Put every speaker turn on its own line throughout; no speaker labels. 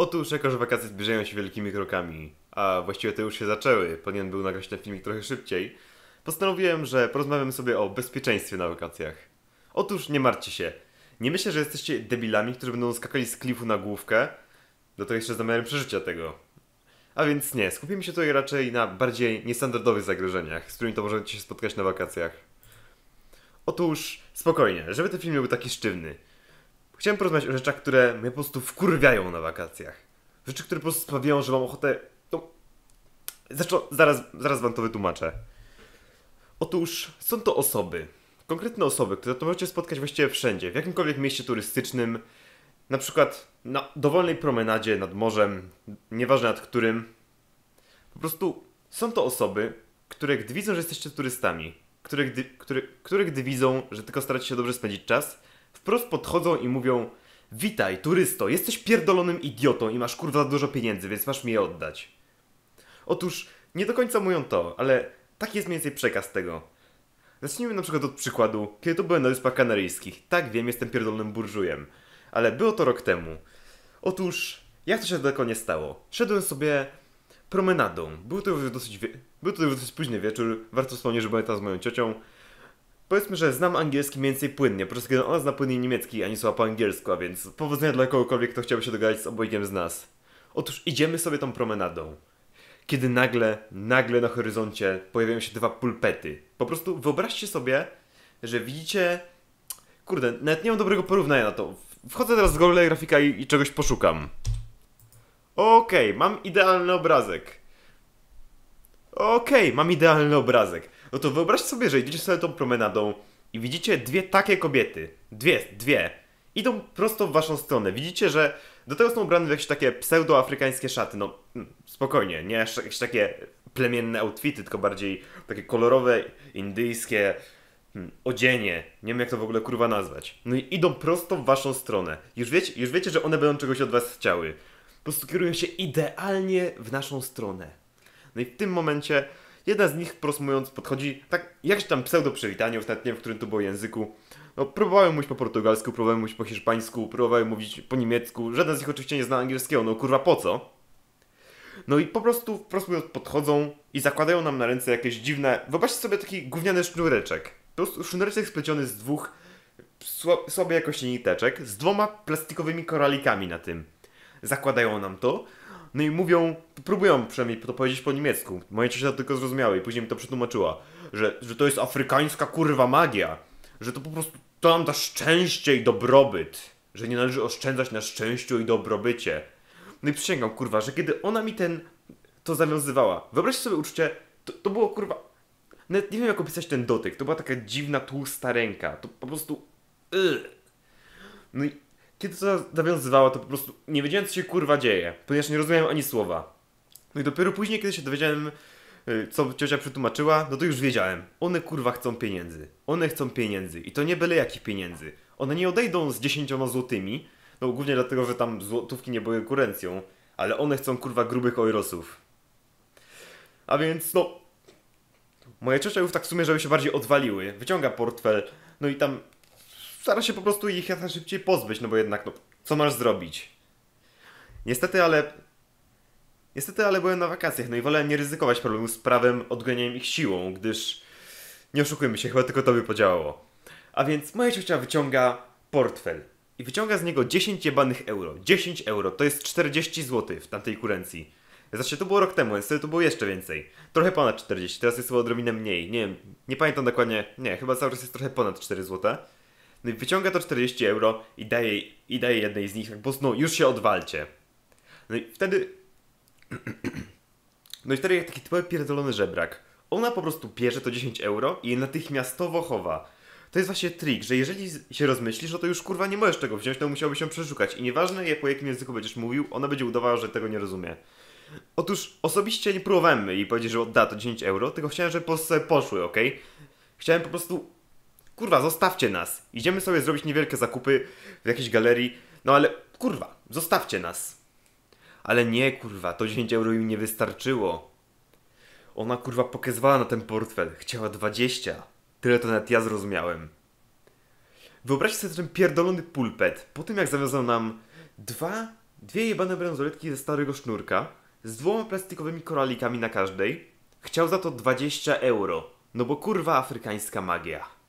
Otóż, jako że wakacje zbliżają się wielkimi krokami, a właściwie te już się zaczęły, powinien był nagrać ten filmik trochę szybciej, postanowiłem, że porozmawiamy sobie o bezpieczeństwie na wakacjach. Otóż nie martwcie się. Nie myślę, że jesteście debilami, którzy będą skakali z klifu na główkę, do tego jeszcze z zamiarem przeżycia tego. A więc nie, skupimy się tutaj raczej na bardziej niestandardowych zagrożeniach, z którymi to możecie się spotkać na wakacjach. Otóż, spokojnie, żeby ten film był taki sztywny. Chciałem porozmawiać o rzeczach, które mnie po prostu wkurwiają na wakacjach. Rzeczy, które po prostu sprawiają, że mam ochotę... No... Zaraz, zaraz wam to wytłumaczę. Otóż, są to osoby, konkretne osoby, które to możecie spotkać właściwie wszędzie, w jakimkolwiek mieście turystycznym, na przykład na dowolnej promenadzie nad morzem, nieważne nad którym. Po prostu są to osoby, które gdy widzą, że jesteście turystami, które gdy, które, które gdy widzą, że tylko staracie się dobrze spędzić czas, wprost podchodzą i mówią Witaj, turysto, jesteś pierdolonym idiotą i masz kurwa dużo pieniędzy, więc masz mi je oddać. Otóż, nie do końca mówią to, ale taki jest mniej więcej przekaz tego. Zacznijmy na przykład od przykładu, kiedy to byłem na Wyspach Kanaryjskich. Tak, wiem, jestem pierdolonym burżujem. Ale było to rok temu. Otóż, jak to się daleko nie stało? Szedłem sobie promenadą. Był to już dosyć, wie... był to już dosyć późny wieczór. Warto wspomnieć, że byłem tam z moją ciocią. Powiedzmy, że znam angielski mniej więcej płynnie. Po prostu ona zna płynnie niemiecki, ani słowa po angielsku, a więc powodzenia dla kogokolwiek, kto chciałby się dogadać z obojgiem z nas. Otóż idziemy sobie tą promenadą. Kiedy nagle, nagle na horyzoncie pojawiają się dwa pulpety. Po prostu wyobraźcie sobie, że widzicie... Kurde, nawet nie mam dobrego porównania na to. Wchodzę teraz z Google Grafika i, i czegoś poszukam. Okej, mam idealny obrazek. Okej, mam idealny obrazek. No to wyobraźcie sobie, że idziecie sobie tą promenadą i widzicie dwie takie kobiety. Dwie, dwie. Idą prosto w waszą stronę. Widzicie, że do tego są ubrane w jakieś takie pseudoafrykańskie szaty. No, mm, spokojnie, nie jakieś takie plemienne outfity, tylko bardziej takie kolorowe, indyjskie hmm, odzienie. Nie wiem, jak to w ogóle kurwa nazwać. No i idą prosto w waszą stronę. Już wiecie, już wiecie, że one będą czegoś od was chciały. Po prostu kierują się idealnie w naszą stronę. No i w tym momencie jedna z nich, wprost mówiąc, podchodzi, tak jakś tam pseudo przywitanie, nawet nie wiem, w którym to było języku. No, próbowałem mówić po portugalsku, próbowałem mówić po hiszpańsku, próbowałem mówić po niemiecku. Żaden z nich oczywiście nie zna angielskiego, no kurwa po co? No i po prostu wprost mówiąc podchodzą i zakładają nam na ręce jakieś dziwne... Wyobraźcie sobie taki gówniany sznureczek. Po prostu sznureczek spleciony z dwóch sła- słabej jakości niteczek, z dwoma plastikowymi koralikami na tym. Zakładają nam to, no i mówią, próbują przynajmniej to powiedzieć po niemiecku. Moja ciocia tylko zrozumiała i później mi to przetłumaczyła, że, że to jest afrykańska kurwa magia, że to po prostu to nam da szczęście i dobrobyt, że nie należy oszczędzać na szczęściu i dobrobycie. No i przysięgam, kurwa, że kiedy ona mi ten, to zawiązywała, wyobraźcie sobie uczucie, to, to było kurwa, nawet nie wiem jak opisać ten dotyk, to była taka dziwna, tłusta ręka, to po prostu, Ugh. No i kiedy to nawiązywała, to po prostu nie wiedziałem, co się kurwa dzieje, ponieważ nie rozumiałem ani słowa. No i dopiero później, kiedy się dowiedziałem, y, co ciocia przetłumaczyła, no to już wiedziałem. One kurwa chcą pieniędzy. One chcą pieniędzy. I to nie byle jakich pieniędzy. One nie odejdą z dziesięcioma złotymi, no głównie dlatego, że tam złotówki nie były konkurencją, ale one chcą kurwa grubych oirosów. A więc no... Moja ciocia już tak w sumie, żeby się bardziej odwaliły. Wyciąga portfel, no i tam stara się po prostu ich jak najszybciej pozbyć, no bo jednak, no, co masz zrobić? Niestety, ale... Niestety, ale byłem na wakacjach, no i wolałem nie ryzykować problemu z prawem odganianiem ich siłą, gdyż... Nie oszukujmy się, chyba tylko to by podziałało. A więc moja ciocia wyciąga portfel i wyciąga z niego 10 jebanych euro. 10 euro, to jest 40 zł w tamtej kurencji. Znaczy, to było rok temu, więc wtedy to było jeszcze więcej. Trochę ponad 40, teraz jest chyba odrobinę mniej. Nie wiem, nie pamiętam dokładnie. Nie, chyba cały czas jest trochę ponad 4 zł. No i wyciąga to 40 euro i daje, i daje jednej z nich, jak prostu, no już się odwalcie. No i wtedy... No i wtedy jak taki typowy pierdolony żebrak. Ona po prostu bierze to 10 euro i je natychmiastowo chowa. To jest właśnie trik, że jeżeli się rozmyślisz, no to już kurwa nie możesz tego wziąć, to musiałbyś się przeszukać. I nieważne jak po jakim języku będziesz mówił, ona będzie udawała, że tego nie rozumie. Otóż osobiście nie próbowałem jej powiedzieć, że odda to 10 euro, tylko chciałem, żeby po poszły, ok? Chciałem po prostu kurwa, zostawcie nas. Idziemy sobie zrobić niewielkie zakupy w jakiejś galerii. No ale, kurwa, zostawcie nas. Ale nie, kurwa, to 10 euro im nie wystarczyło. Ona, kurwa, pokazywała na ten portfel. Chciała 20. Tyle to nawet ja zrozumiałem. Wyobraźcie sobie ten pierdolony pulpet. Po tym, jak zawiązał nam dwa dwie jebane bransoletki ze starego sznurka, z dwoma plastikowymi koralikami na każdej. Chciał za to 20 euro. No bo kurwa afrykańska magia.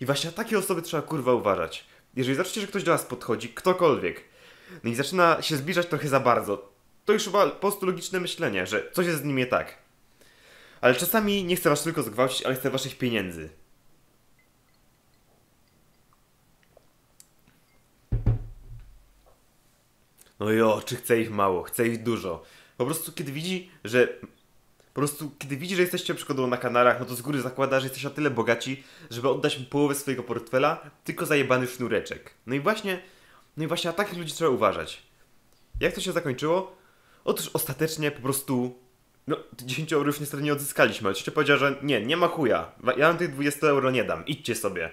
I właśnie na takie osoby trzeba kurwa uważać. Jeżeli zobaczycie, że ktoś do was podchodzi, ktokolwiek, no i zaczyna się zbliżać trochę za bardzo, to już chyba po prostu logiczne myślenie, że coś jest z nim nie tak. Ale czasami nie chcę was tylko zgwałcić, ale chcę waszych pieniędzy. No jo, czy chcę ich mało, chcę ich dużo. Po prostu kiedy widzi, że... Po prostu kiedy widzi, że jesteście przykładowo na Kanarach, no to z góry zakłada, że jesteście na tyle bogaci, żeby oddać mu połowę swojego portfela tylko za jebany sznureczek. No i właśnie... No i właśnie na takich ludzi trzeba uważać. Jak to się zakończyło? Otóż ostatecznie po prostu... No, 10 euro już niestety nie odzyskaliśmy, ale ciocia powiedziała, że nie, nie ma chuja. Ja wam tych 20 euro nie dam, idźcie sobie.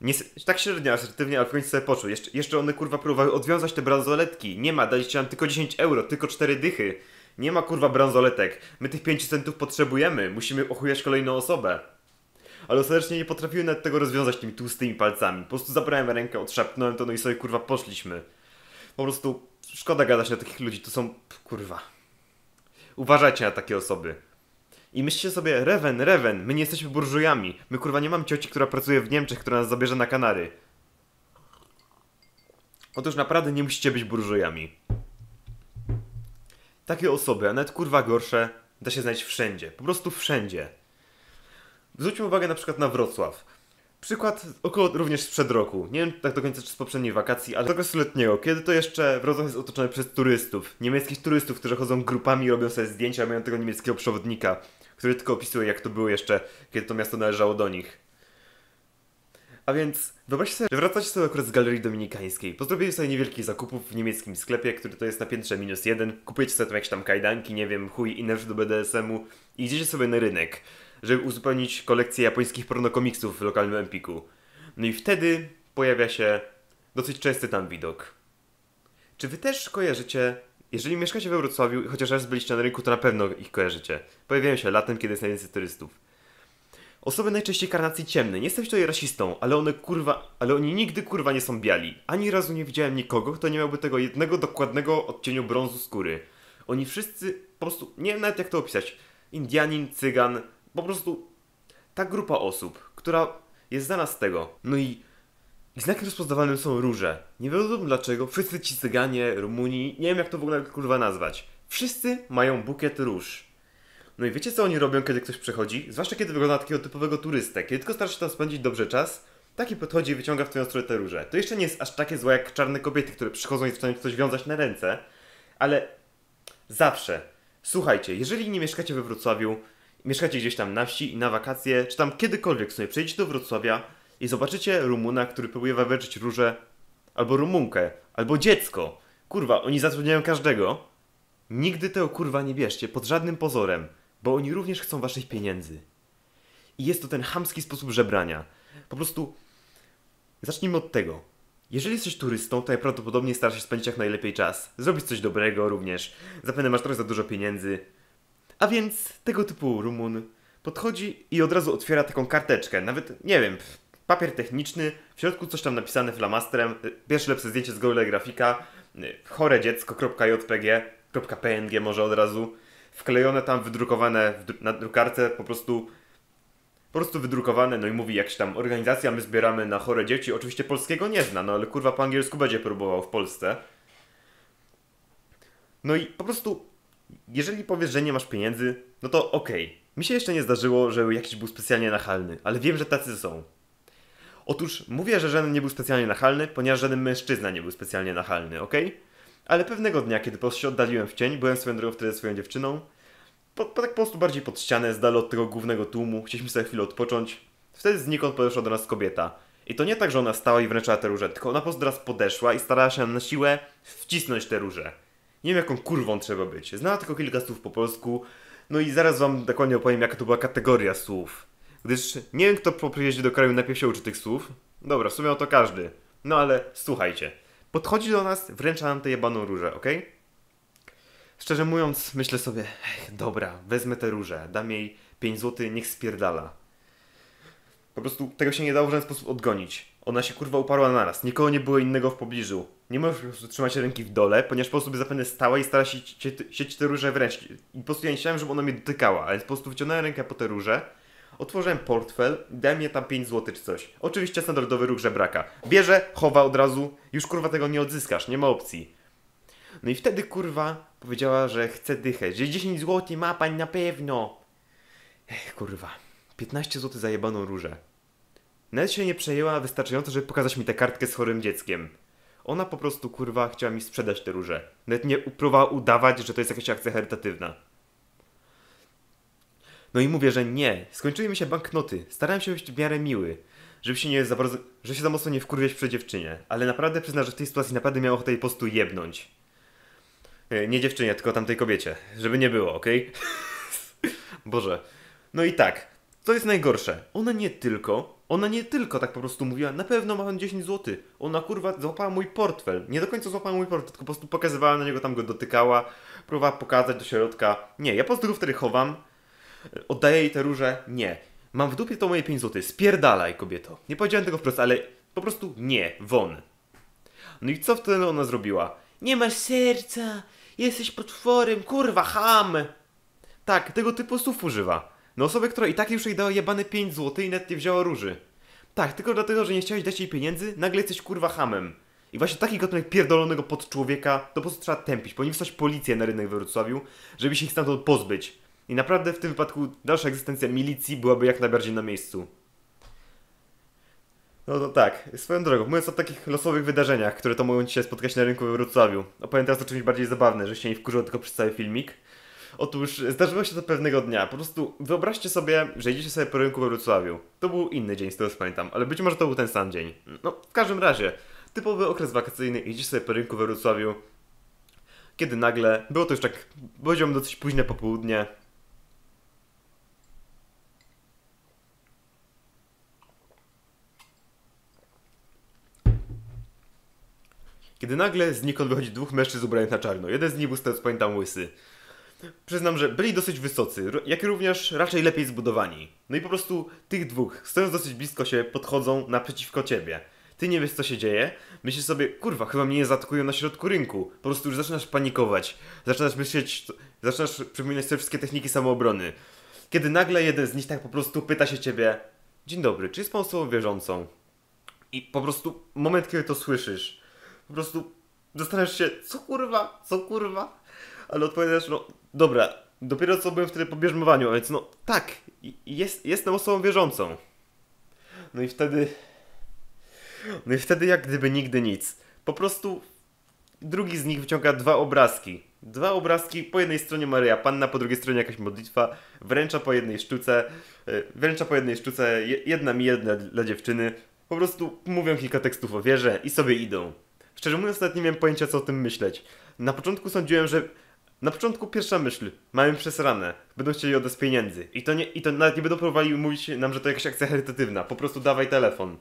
Nie, tak średnio asertywnie, ale w końcu sobie poczuł. Jeszcze, jeszcze one kurwa próbowały odwiązać te bransoletki. Nie ma, daliście nam tylko 10 euro, tylko 4 dychy. Nie ma kurwa bransoletek. My tych 5 centów potrzebujemy. Musimy ochujać kolejną osobę. Ale ostatecznie nie potrafiły nawet tego rozwiązać tymi tłustymi palcami. Po prostu zabrałem rękę, odszapnąłem to, no i sobie kurwa poszliśmy. Po prostu szkoda gadać na takich ludzi, to są kurwa. Uważajcie na takie osoby. I myślcie sobie, Reven, Reven, my nie jesteśmy burżujami. My kurwa nie mam cioci, która pracuje w Niemczech, która nas zabierze na Kanary. Otóż naprawdę nie musicie być burżujami. Takie osoby, a nawet kurwa gorsze, da się znaleźć wszędzie. Po prostu wszędzie. Zwróćmy uwagę na przykład na Wrocław. Przykład około również sprzed roku. Nie wiem tak do końca czy z poprzedniej wakacji, ale z okresu letniego, kiedy to jeszcze Wrocław jest otoczony przez turystów. Niemieckich turystów, którzy chodzą grupami robią sobie zdjęcia, mają tego niemieckiego przewodnika który tylko opisuje, jak to było jeszcze, kiedy to miasto należało do nich. A więc wyobraźcie sobie, że wracacie sobie akurat z Galerii Dominikańskiej. Po zrobieniu sobie niewielkich zakupów w niemieckim sklepie, który to jest na piętrze minus jeden. Kupujecie sobie tam jakieś tam kajdanki, nie wiem, chuj, inne do BDSM-u i idziecie sobie na rynek, żeby uzupełnić kolekcję japońskich pornokomiksów w lokalnym Empiku. No i wtedy pojawia się dosyć częsty tam widok. Czy wy też kojarzycie jeżeli mieszkacie we Wrocławiu chociaż raz byliście na rynku, to na pewno ich kojarzycie. Pojawiają się latem, kiedy jest najwięcej turystów. Osoby najczęściej karnacji ciemnej. Nie jestem tutaj rasistą, ale one kurwa, ale oni nigdy kurwa nie są biali. Ani razu nie widziałem nikogo, kto nie miałby tego jednego dokładnego odcieniu brązu skóry. Oni wszyscy po prostu, nie wiem nawet jak to opisać. Indianin, cygan, po prostu ta grupa osób, która jest znana z tego. No i i znakiem rozpoznawalnym są róże. Nie wiadomo dlaczego, wszyscy ci cyganie, Rumuni, nie wiem jak to w ogóle kurwa nazwać. Wszyscy mają bukiet róż. No i wiecie co oni robią, kiedy ktoś przechodzi? Zwłaszcza kiedy wygląda na takiego typowego turystę. Kiedy tylko starasz się tam spędzić dobrze czas, taki podchodzi i wyciąga w twoją stronę te róże. To jeszcze nie jest aż takie złe jak czarne kobiety, które przychodzą i zaczynają coś wiązać na ręce, ale zawsze, słuchajcie, jeżeli nie mieszkacie we Wrocławiu, mieszkacie gdzieś tam na wsi i na wakacje, czy tam kiedykolwiek sobie przejdziecie do Wrocławia, i zobaczycie Rumuna, który próbuje wawęczyć róże, albo Rumunkę, albo dziecko. Kurwa, oni zatrudniają każdego. Nigdy tego kurwa nie bierzcie pod żadnym pozorem, bo oni również chcą waszych pieniędzy. I jest to ten chamski sposób żebrania. Po prostu zacznijmy od tego. Jeżeli jesteś turystą, to najprawdopodobniej starasz się spędzić jak najlepiej czas. Zrobić coś dobrego również. Zapewne masz trochę za dużo pieniędzy. A więc tego typu Rumun podchodzi i od razu otwiera taką karteczkę. Nawet, nie wiem, papier techniczny, w środku coś tam napisane flamastrem, pierwsze lepsze zdjęcie z Google grafika, chore dziecko.jpg.png może od razu, wklejone tam, wydrukowane na drukarce, po prostu po prostu wydrukowane, no i mówi jakaś tam organizacja, my zbieramy na chore dzieci, oczywiście polskiego nie zna, no ale kurwa po angielsku będzie próbował w Polsce. No i po prostu, jeżeli powiesz, że nie masz pieniędzy, no to okej. Okay. Mi się jeszcze nie zdarzyło, że jakiś był specjalnie nachalny, ale wiem, że tacy są. Otóż mówię, że żaden nie był specjalnie nachalny, ponieważ żaden mężczyzna nie był specjalnie nachalny, ok? Ale pewnego dnia, kiedy po prostu się oddaliłem w cień, byłem swoją drogą wtedy swoją dziewczyną, po, po, tak po prostu bardziej pod ścianę, z dala od tego głównego tłumu, chcieliśmy sobie chwilę odpocząć. Wtedy znikąd podeszła do nas kobieta. I to nie tak, że ona stała i wręczała te róże, tylko ona po prostu raz podeszła i starała się na siłę wcisnąć te róże. Nie wiem jaką kurwą trzeba być. Znała tylko kilka słów po polsku, no i zaraz wam dokładnie opowiem jaka to była kategoria słów. Gdyż nie wiem, kto po przyjeździe do kraju najpierw się uczy tych słów. Dobra, w sumie o to każdy. No ale słuchajcie. Podchodzi do nas, wręcza nam tę jebaną różę, ok? Szczerze mówiąc, myślę sobie, dobra, wezmę tę różę, dam jej 5 zł, niech spierdala. Po prostu tego się nie dało w żaden sposób odgonić. Ona się kurwa uparła naraz, nikogo nie było innego w pobliżu. Nie możesz po prostu trzymać ręki w dole, ponieważ po prostu by zapewne stała i starała się sieć- sieć te róże wręcz. I po prostu ja nie chciałem, żeby ona mnie dotykała, ale po prostu wyciągnąłem rękę po te róże, otworzyłem portfel, dałem mnie tam 5 zł czy coś. Oczywiście standardowy ruch żebraka. Bierze, chowa od razu, już kurwa tego nie odzyskasz, nie ma opcji. No i wtedy kurwa powiedziała, że chce dychać, że 10 zł ma pani na pewno. Ech, kurwa. 15 zł za jebaną różę. Nawet się nie przejęła wystarczająco, żeby pokazać mi tę kartkę z chorym dzieckiem. Ona po prostu, kurwa, chciała mi sprzedać te róże. Nawet nie próbowała udawać, że to jest jakaś akcja charytatywna. No i mówię, że nie. Skończyły mi się banknoty. Starałem się być w miarę miły. Żeby się nie za bardzo, że się za mocno nie wkurwiać przy dziewczynie. Ale naprawdę przyznam, że w tej sytuacji naprawdę miałem ochotę jej po prostu jebnąć. E, Nie dziewczynie, tylko tamtej kobiecie. Żeby nie było, okej? Boże. No i tak, to jest najgorsze. Ona nie tylko, ona nie tylko tak po prostu mówiła, na pewno ma pan 10 zł. Ona kurwa złapała mój portfel. Nie do końca złapała mój portfel, tylko po prostu pokazywała na niego, tam go dotykała, próbowała pokazać do środka. Nie, ja po prostu go wtedy chowam, oddaję jej te róże. Nie. Mam w dupie to moje 5 zł. Spierdalaj, kobieto. Nie powiedziałem tego wprost, ale po prostu nie, won. No i co wtedy ona zrobiła? Nie masz serca, jesteś potworem, kurwa, ham. Tak, tego typu słów używa. Na osobę, która i tak już jej dała jebane 5 zł i nawet nie wzięła róży. Tak, tylko dlatego, że nie chciałeś dać jej pieniędzy, nagle jesteś kurwa hamem. I właśnie taki gatunek pierdolonego podczłowieka to po prostu trzeba tępić. Powinien wstać policję na rynek we Wrocławiu, żeby się ich stamtąd pozbyć. I naprawdę w tym wypadku dalsza egzystencja milicji byłaby jak najbardziej na miejscu. No to tak, swoją drogą, mówiąc o takich losowych wydarzeniach, które to mogą się spotkać na rynku we Wrocławiu, opowiem teraz o czymś bardziej zabawne, że się nie wkurzyło tylko przez cały filmik. Otóż zdarzyło się to pewnego dnia. Po prostu wyobraźcie sobie, że idziecie sobie po rynku we Wrocławiu. To był inny dzień, z tego pamiętam, ale być może to był ten sam dzień. No, w każdym razie, typowy okres wakacyjny, idziecie sobie po rynku we Wrocławiu, kiedy nagle, było to już tak, powiedziałbym dosyć późne popołudnie, kiedy nagle znikąd wychodzi dwóch mężczyzn ubranych na czarno. Jeden z nich był, z tego co pamiętam, łysy. Przyznam, że byli dosyć wysocy, jak również raczej lepiej zbudowani. No i po prostu tych dwóch, stojąc dosyć blisko się, podchodzą naprzeciwko ciebie. Ty nie wiesz co się dzieje, myślisz sobie, kurwa, chyba mnie zaatakują na środku rynku. Po prostu już zaczynasz panikować, zaczynasz myśleć, zaczynasz przypominać sobie wszystkie techniki samoobrony. Kiedy nagle jeden z nich tak po prostu pyta się ciebie, dzień dobry, czy jest pan osobą wierzącą? I po prostu moment, kiedy to słyszysz, po prostu zastanawiasz się, co kurwa, co kurwa? Ale odpowiadasz, no dobra, dopiero co byłem wtedy po bierzmowaniu, a więc no tak, jest, jestem osobą wierzącą. No i wtedy, no i wtedy jak gdyby nigdy nic. Po prostu drugi z nich wyciąga dwa obrazki. Dwa obrazki, po jednej stronie Maryja Panna, po drugiej stronie jakaś modlitwa, wręcza po jednej sztuce, e, wręcza po jednej sztuce, je- jedna mi, jedna dla dziewczyny. Po prostu mówią kilka tekstów o wierze i sobie idą. Szczerze mówiąc, nawet nie miałem pojęcia, co o tym myśleć. Na początku sądziłem, że. Na początku pierwsza myśl. Mamy przesrane. Będą chcieli od pieniędzy. I to, nie, I to nawet nie będą próbowali mówić nam, że to jakaś akcja charytatywna. Po prostu dawaj telefon.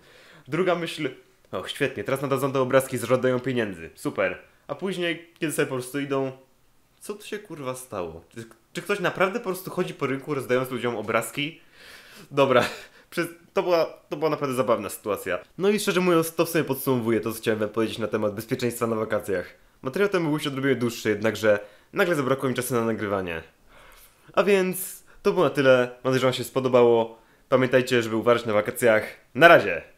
Druga myśl. Och, świetnie, teraz nadadzą te obrazki, żądają pieniędzy. Super. A później, kiedy sobie po prostu idą. Co tu się kurwa stało? Czy, czy ktoś naprawdę po prostu chodzi po rynku, rozdając ludziom obrazki? Dobra, przez, to, była, to była naprawdę zabawna sytuacja. No i szczerze mówiąc, to w sumie podsumowuje to, co chciałem wam powiedzieć na temat bezpieczeństwa na wakacjach. Materiał ten był się odrobił dłuższy, jednakże nagle zabrakło mi czasu na nagrywanie. A więc to było na tyle. Mam nadzieję, że wam się spodobało. Pamiętajcie, żeby uważać na wakacjach. Na razie!